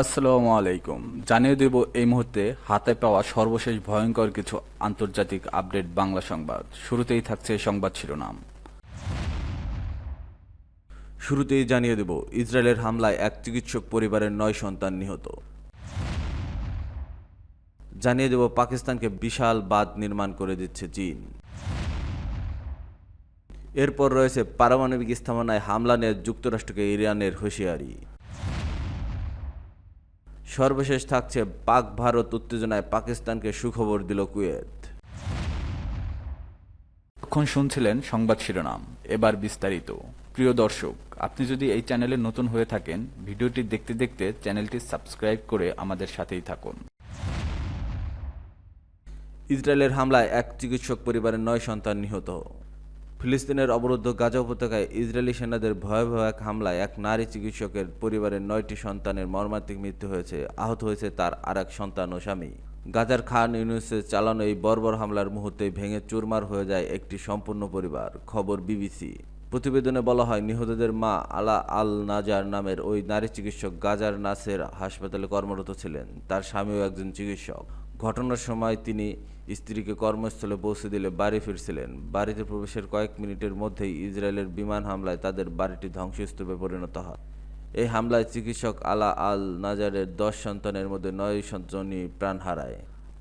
আসসালামু আলাইকুম। জানিয়ে দেব এই মুহূর্তে হাতে পাওয়া সর্বশেষ ভয়ঙ্কর কিছু আন্তর্জাতিক আপডেট বাংলা সংবাদ। শুরুতেই থাকছে সংবাদ শিরোনাম। শুরুতেই জানিয়ে দেব, ইসরায়েলের হামলায় এক চিকিৎসক পরিবারের নয় সন্তান নিহত। জানিয়ে দেব, পাকিস্তানকে বিশাল বাঁধ নির্মাণ করে দিচ্ছে চীন। এরপর রয়েছে পারমাণবিক স্থাপনায় হামলা নিয়ে যুক্তরাষ্ট্রকে ইরানের হুঁশিয়ারি। সর্বশেষ থাকছে পাক ভারত উত্তেজনায় পাকিস্তানকে সুখবর দিল কুয়েত। এখন শুনছিলেন সংবাদ শিরোনাম? এবার বিস্তারিত। প্রিয় দর্শক আপনি যদি এই চ্যানেলে নতুন হয়ে থাকেন ভিডিওটি দেখতে দেখতে চ্যানেলটি সাবস্ক্রাইব করে আমাদের সাথেই থাকুন। ইসরায়েলের হামলায় এক চিকিৎসক পরিবারের নয় সন্তান নিহত। ফিলিস্তিনের অবরুদ্ধ গাজা উপত্যকায় ইসরায়েলি সেনাদের ভয়াবহ এক হামলায় এক নারী চিকিৎসকের পরিবারের নয়টি সন্তানের মর্মান্তিক মৃত্যু হয়েছে, আহত হয়েছে তার আর এক সন্তান ও স্বামী। গাজার খান ইউনুসে চালানো এই বর্বর হামলার মুহূর্তে ভেঙে চুরমার হয়ে যায় একটি সম্পূর্ণ পরিবার, খবর বিবিসি। প্রতিবেদনে বলা হয়, নিহতদের মা আলা আল নাজার নামের ওই নারী চিকিৎসক গাজার নাসের হাসপাতালে কর্মরত ছিলেন, তার স্বামীও একজন চিকিৎসক। ঘটনার সময় তিনি স্ত্রীকে কর্মস্থলে পৌঁছে দিলে বাড়ি ফিরছিলেন। বাড়িতে প্রবেশের কয়েক মিনিটের মধ্যেই ইসরায়েলের বিমান হামলায় তাদের বাড়িটি ধ্বংসস্তূপে পরিণত হয়। এই হামলায় চিকিৎসক আলা আল নাজারের দশ সন্তানের মধ্যে নয় সন্তানই প্রাণ হারায়।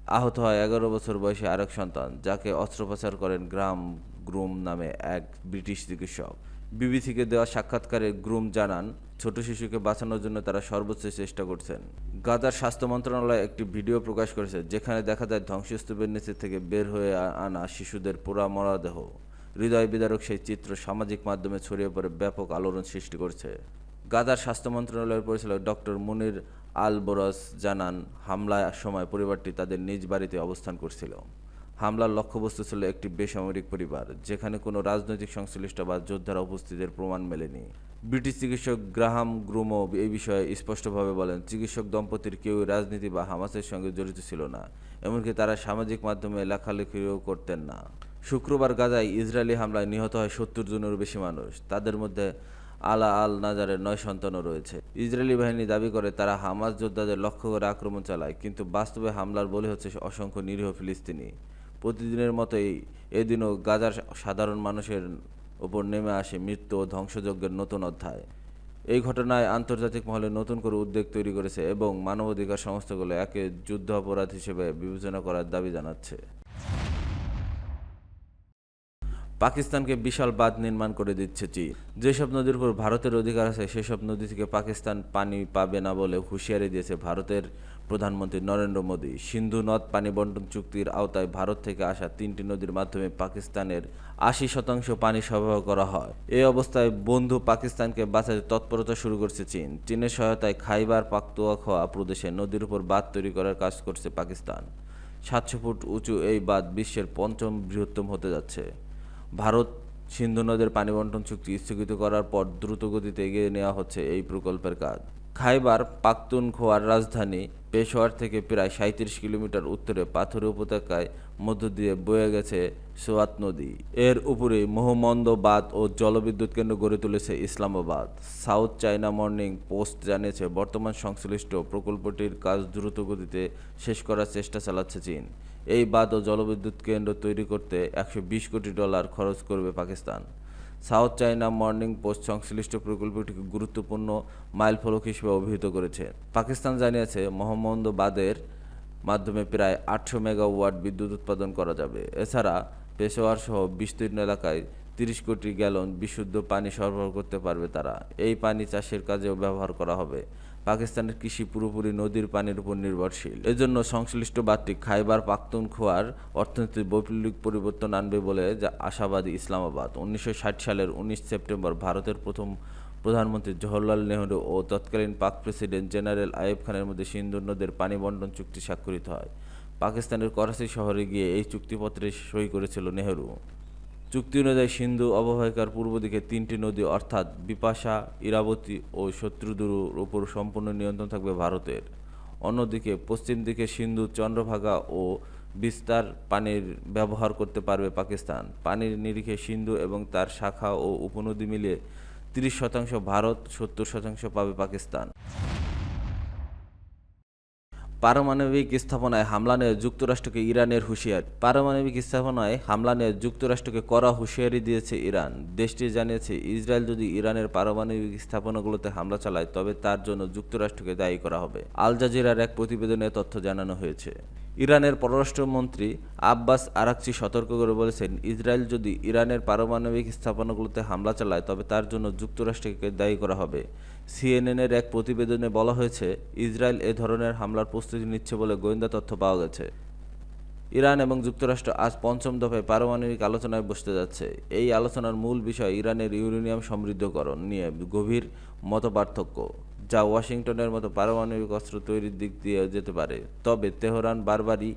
আহত হয় এগারো বছর বয়সী আরেক সন্তান, যাকে অস্ত্রোপচার করেন গ্রাম গ্রুম নামে এক ব্রিটিশ চিকিৎসক। বিবিসিকে দেওয়া সাক্ষাৎকারে গ্রুম জানান, ছোট শিশুকে বাঁচানোর জন্য তারা সর্বোচ্চ চেষ্টা করছেন। গাজার স্বাস্থ্য মন্ত্রণালয় একটি ভিডিও প্রকাশ করেছে, যেখানে দেখা যায় ধ্বংসস্তূপের নিচে থেকে বের হয়ে আনা শিশুদের পোড়া মরাদেহ হৃদয় বিদারক সেই চিত্র সামাজিক মাধ্যমে ছড়িয়ে পড়ে, ব্যাপক আলোড়ন সৃষ্টি করছে। গাজার স্বাস্থ্য মন্ত্রণালয়ের পরিচালক ডক্টর মুনির আল বোরস জানান, হামলার সময় পরিবারটি তাদের নিজ বাড়িতে অবস্থান করছিল। হামলার লক্ষ্যবস্তু ছিল একটি বেসামরিক পরিবার, যেখানে কোনো রাজনৈতিক সংশ্লিষ্ট বা যোদ্ধার উপস্থিতির প্রমাণ মেলেনি। ব্রিটিশ চিকিৎসক গ্রাহাম গ্রুমো এই বিষয়ে স্পষ্টভাবে বলেন, চিকিৎসক দম্পতির কেউ রাজনীতি বা হামাসের সঙ্গে জড়িত ছিল না, এমনকি তারা সামাজিক মাধ্যমে লেখালেখিও করতেন না। শুক্রবার গাজায় ইসরায়েলি হামলায় নিহত হয় সত্তর জনেরও বেশি মানুষ। তাদের মধ্যে আলা আল নাজারের নয় সন্তানও রয়েছে। ইসরায়েলি বাহিনী দাবি করে, তারা হামাস যোদ্ধাদের লক্ষ্য করে আক্রমণ চালায়, কিন্তু বাস্তবে হামলার বলি হচ্ছে অসংখ্য নিরীহ ফিলিস্তিনি। প্রতিদিনের মতোই এদিনও গাজার সাধারণ মানুষের ওপর নেমে আসে মৃত্যু ও ধ্বংসযজ্ঞের নতুন অধ্যায়। এই ঘটনায় আন্তর্জাতিক মহলে নতুন করে উদ্বেগ তৈরি করেছে এবং মানবাধিকার সংস্থাগুলো একে যুদ্ধ অপরাধ হিসেবে বিবেচনা করার দাবি জানাচ্ছে। পাকিস্তানকে বিশাল বাঁধ নির্মাণ করে দিচ্ছে চীন। যেসব নদীর উপর ভারতের অধিকার আছে, সেসব নদী থেকে পাকিস্তান পানি পাবে না বলে হুঁশিয়ারি দিয়েছে ভারতের প্রধানমন্ত্রী নরেন্দ্র মোদী সিন্ধু নদ পানি বন্টন চুক্তির আওতায় ভারত থেকে আসা তিনটি নদীর মাধ্যমে পাকিস্তানের আশি শতাংশ পানি সরবরাহ করা হয়। এই অবস্থায় বন্ধু পাকিস্তানকে বাঁচাতে তৎপরতা শুরু করছে চীন। চীনের সহায়তায় খাইবার পাখতুয়াখোয়া প্রদেশে নদীর উপর বাঁধ তৈরি করার কাজ করছে পাকিস্তান। সাতশো ফুট উঁচু এই বাঁধ বিশ্বের পঞ্চম বৃহত্তম হতে যাচ্ছে। ভারত সিন্ধু নদের পানি বন্টন চুক্তি স্থগিত করার পর দ্রুত গতিতে এগিয়ে নেওয়া হচ্ছে এই প্রকল্পের কাজ। খাইবার পাখতুনখোয়ার রাজধানী পেশোয়ার থেকে প্রায় সাঁত্রিশ কিলোমিটার উত্তরে পাথর উপত্যকায় মধ্য দিয়ে বয়ে গেছে সোয়াত নদী। এর উপরে মোহমন্দ বাঁধ ও জলবিদ্যুৎ কেন্দ্র গড়ে তুলেছে Islamabad. South China Morning Post জানিয়েছে, বর্তমান সংশ্লিষ্ট প্রকল্পটির কাজ দ্রুত গতিতে শেষ করার চেষ্টা চালাচ্ছে চীন। এই বাঁধ ও জলবিদ্যুৎ কেন্দ্র তৈরি করতে একশো বিশ কোটি ডলার খরচ করবে Pakistan. South China Morning Post সংশ্লিষ্ট প্রকল্পটিকে গুরুত্বপূর্ণ মাইলফলক হিসেবে অভিহিত করেছে। পাকিস্তান জানিয়েছে মোহাম্মদ বাদের মাধ্যমে প্রায় আটশো মেগাওয়াট বিদ্যুৎ উৎপাদন করা যাবে। এছাড়া পেশোয়ার সহ বিস্তীর্ণ এলাকায় তিরিশ কোটি গ্যালন বিশুদ্ধ পানি সরবরাহ করতে পারবে তারা। এই পানি চাষের কাজেও ব্যবহার করা হবে। পাকিস্তানের কৃষি পুরোপুরি নদীর পানির উপর নির্ভরশীল। এজন্য সংশ্লিষ্ট বাদটি খাইবার পাখতুনখোয়ার অর্থনীতির বৈপ্লবিক পরিবর্তন আনবে বলে যা আশাবাদী ইসলামাবাদ। উনিশশো ষাট সালের উনিশ সেপ্টেম্বর ভারতের প্রথম প্রধানমন্ত্রী জওহরলাল নেহরু ও তৎকালীন পাক প্রেসিডেন্ট জেনারেল আইব খানের মধ্যে সিন্ধু নদের পানি বন্টন চুক্তি স্বাক্ষরিত হয়। পাকিস্তানের করাচি শহরে গিয়ে এই চুক্তিপত্রে সই করেছিল নেহরু। চুক্তি অনুযায়ী সিন্ধু অববাহিকার পূর্ব দিকে তিনটি নদী, অর্থাৎ বিপাশা, ইরাবতী ও শত্রুদুরুর উপর সম্পূর্ণ নিয়ন্ত্রণ থাকবে ভারতের। অন্যদিকে পশ্চিম দিকে সিন্ধু চন্দ্রভাগা ও বিস্তার পানির ব্যবহার করতে পারবে পাকিস্তান। পানির নিরিখে সিন্ধু এবং তার শাখা ও উপনদী মিলিয়ে তিরিশ শতাংশ ভারত, সত্তর শতাংশ পাবে পাকিস্তান। পারমাণবিক স্থাপনায় হামলা নিয়ে যুক্তরাষ্ট্রকে ইরানের হুঁশিয়ারি। পারমাণবিক স্থাপনায় হামলা নিয়ে যুক্তরাষ্ট্রকে কড়া হুঁশিয়ারি দিয়েছে ইরান। দেশটি জানিয়েছে, ইসরায়েল যদি ইরানের পারমাণবিক স্থাপনাগুলোতে হামলা চালায়, তবে তার জন্য যুক্তরাষ্ট্রকে দায়ী করা হবে। আল জাজিরার এক প্রতিবেদনে তথ্য জানানো হয়েছে। ইরানের পররাষ্ট্রমন্ত্রী আব্বাস আরাকচি সতর্ক করে বলেছেন, ইসরায়েল যদি ইরানের পারমাণবিক স্থাপনাগুলোতে হামলা চালায়, তবে তার জন্য যুক্তরাষ্ট্রকে দায়ী করা হবে। সিএনএনের এক প্রতিবেদনে বলা হয়েছে, ইসরায়েল এ ধরনের হামলার প্রস্তুতি নিচ্ছে বলে গোয়েন্দা তথ্য পাওয়া গেছে। ইরান এবং যুক্তরাষ্ট্র আজ পঞ্চম দফায় পারমাণবিক আলোচনায় বসতে যাচ্ছে। এই আলোচনার মূল বিষয় ইরানের ইউরেনিয়াম সমৃদ্ধকরণ নিয়ে গভীর মতপার্থক্য, যা ওয়াশিংটনের মতো পারমাণবিক অস্ত্র তৈরির দিক দিয়ে যেতে পারে। তবে তেহরান বারবারই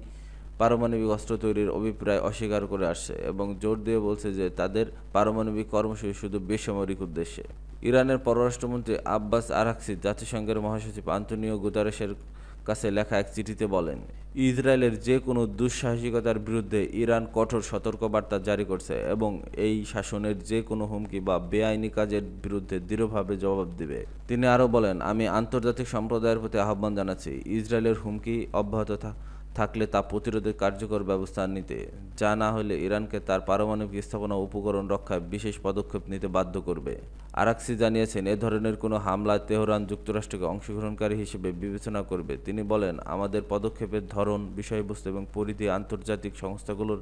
পারমাণবিক অস্ত্র তৈরির অভিপ্রায় অস্বীকার করে আসছে এবং জোর দিয়ে বলছে যে তাদের পারমাণবিক কর্মসূচি শুধু বেসামরিক উদ্দেশ্যে। ইরানের পররাষ্ট্রমন্ত্রী আব্বাস আরাকসি জাতিসংঘের মহাসচিব আন্তনিও গুতারেসের কাছে লেখা এক চিঠিতে বলেন, ইসরায়েলের যে কোনো দুঃসাহসিকতার বিরুদ্ধে ইরান কঠোর সতর্কবার্তা জারি করছে এবং এই শাসনের যে কোনো হুমকি বা বেআইনি কাজের বিরুদ্ধে দৃঢ়ভাবে জবাব দেবে। তিনি আরও বলেন, আমি আন্তর্জাতিক সম্প্রদায়ের প্রতি আহ্বান জানাচ্ছি, ইসরায়েলের হুমকি অব্যাহত থা- থাকলে তা প্রতিরোধে কার্যকর ব্যবস্থা নিতে, যা না হলে ইরানকে তার পারমাণবিক স্থাপনা উপকরণ রক্ষায় বিশেষ পদক্ষেপ নিতে বাধ্য করবে। আরাকসি জানিয়েছেন, এ ধরনের কোনো হামলায় তেহরান যুক্তরাষ্ট্রকে অংশগ্রহণকারী হিসেবে বিবেচনা করবে। তিনি বলেন, আমাদের পদক্ষেপের ধরন, বিষয়বস্তু এবং পরিধি আন্তর্জাতিক সংস্থাগুলোর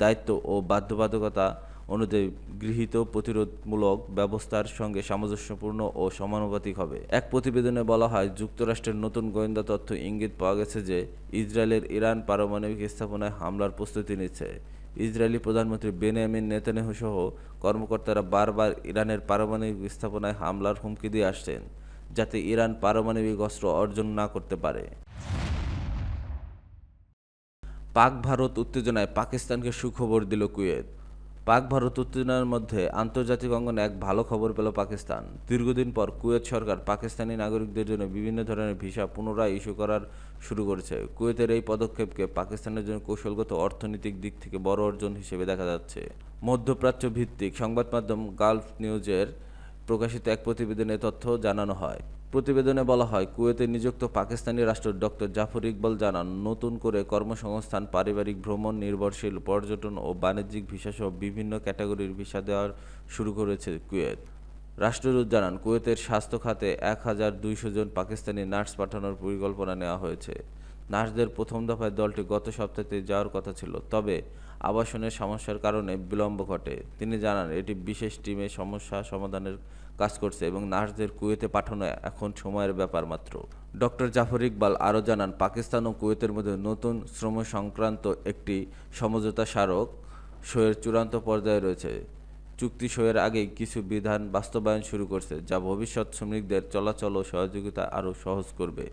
দায়িত্ব ও বাধ্যবাধকতা অনুযায়ী গৃহীত প্রতিরোধমূলক ব্যবস্থার সঙ্গে সামঞ্জস্যপূর্ণ ও সমানুপাতিক হবে। এক প্রতিবেদনে বলা হয়, যুক্তরাষ্ট্রের নতুন গোয়েন্দা তথ্য ইঙ্গিত পাওয়া গেছে যে, ইসরায়েলের ইরান পারমাণবিক স্থাপনায় হামলার প্রস্তুতি নিচ্ছে। ইসরায়েলি প্রধানমন্ত্রী বেনিয়ামিন নেতানিয়াহু সহ কর্মকর্তারা বারবার ইরানের পারমাণবিক স্থাপনায় হামলার হুমকি দিয়ে আসছেন, যাতে ইরান পারমাণবিক অস্ত্র অর্জন না করতে পারে। পাক ভারত উত্তেজনায় পাকিস্তানকে সুখবর দিল কুয়েত। পাক ভারত উত্তেজনার মধ্যে আন্তর্জাতিক অঙ্গনে এক ভালো খবর পেল পাকিস্তান। দীর্ঘদিন পর কুয়েত সরকার পাকিস্তানি নাগরিকদের জন্য বিভিন্ন ধরনের ভিসা পুনরায় ইস্যু করার শুরু করেছে। কুয়েতের এই পদক্ষেপকে পাকিস্তানের জন্য কৌশলগত অর্থনৈতিক দিক থেকে বড় অর্জন হিসেবে দেখা যাচ্ছে। মধ্যপ্রাচ্য ভিত্তিক সংবাদ মাধ্যম গালফ নিউজের প্রকাশিত এক প্রতিবেদনে তথ্য জানানো হয়। প্রতিবেদনে বলা হয়, কুয়েতে নিযুক্ত পাকিস্তানি রাষ্ট্র ডক্টর জাফর ইকবাল জানান, নতুন করে কর্মসংস্থান, পারিবারিক ভ্রমণ, নির্ভরশীল পর্যটন ও বাণিজ্যিক ভিসাসহ বিভিন্ন ক্যাটাগরির ভিসা দেওয়ার শুরু করেছে কুয়েত। রাষ্ট্রদূত জানান, কুয়েতের স্বাস্থ্য খাতে এক হাজার দুইশো জন পাকিস্তানি নার্স পাঠানোর পরিকল্পনা নেওয়া হয়েছে। নার্সদের প্রথম দফায় দলটি গত সপ্তাহে যাওয়ার কথা ছিল। তবে আবাসনের সমস্যার কারণে বিলম্ব ঘটে। তিনি জানান, এটি বিশেষ টিমে সমস্যা সমাধানের কাজ করছে এবং নার্সদের কুয়েতে পাঠানো এখন সময়ের ব্যাপার মাত্র। ডক্টর জাফর ইকবাল আরও জানান, পাকিস্তান ও কুয়েতের মধ্যে নতুন শ্রম সংক্রান্ত একটি সমঝোতা স্মারক সইয়ের চূড়ান্ত পর্যায়ে রয়েছে। চুক্তি সইয়ের আগেই কিছু বিধান বাস্তবায়ন শুরু করছে, যা ভবিষ্যৎ শ্রমিকদের চলাচল ও সহযোগিতা আরও সহজ করবে।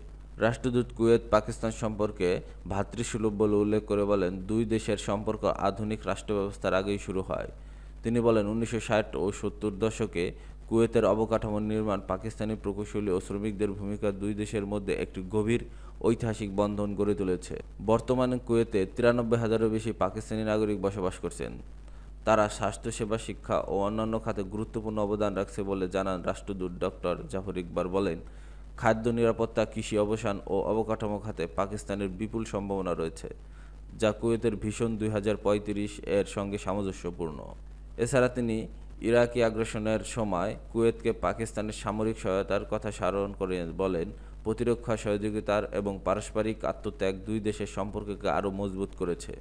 রাষ্ট্রদূত কুয়েত পাকিস্তান সম্পর্কে ভাতৃসুলভ বলে উল্লেখ করে বলেন, দুই দেশের সম্পর্ক আধুনিক রাষ্ট্র ব্যবস্থার আগেই শুরু হয়। তিনি বলেন, উনিশশো ষাট ও সত্তর দশকে কুয়েতের অবকাঠামো নির্মাণ পাকিস্তানি প্রকৌশলী ও শ্রমিকদের ভূমিকা দুই দেশের মধ্যে একটি গভীর ঐতিহাসিক বন্ধন গড়ে তুলেছে। বর্তমানে কুয়েতে তিরানব্বই হাজারেরও বেশি পাকিস্তানি নাগরিক বসবাস করছেন। তারা স্বাস্থ্যসেবা শিক্ষা ও অন্যান্য খাতে গুরুত্বপূর্ণ অবদান রাখছে বলে জানান রাষ্ট্রদূত ডক্টর জাফর ইকবার বলেন খাদ্য নিরাপত্তা, কৃষি অবসান ও অবকাঠামো খাতে পাকিস্তানের বিপুল সম্ভাবনা রয়েছে, যা কুয়েতের ভীষণ দুই হাজার পঁয়ত্রিশ এর সঙ্গে সামঞ্জস্যপূর্ণ। এছাড়া তিনি ইরাকি আগ্রাসনের সময় কুয়েতকে পাকিস্তানের সামরিক সহায়তার কথা স্মরণ করে বলেন, প্রতিরক্ষা, সহযোগিতার এবং পারস্পরিক আত্মত্যাগ দুই দেশের সম্পর্ককে আরও মজবুত করেছে।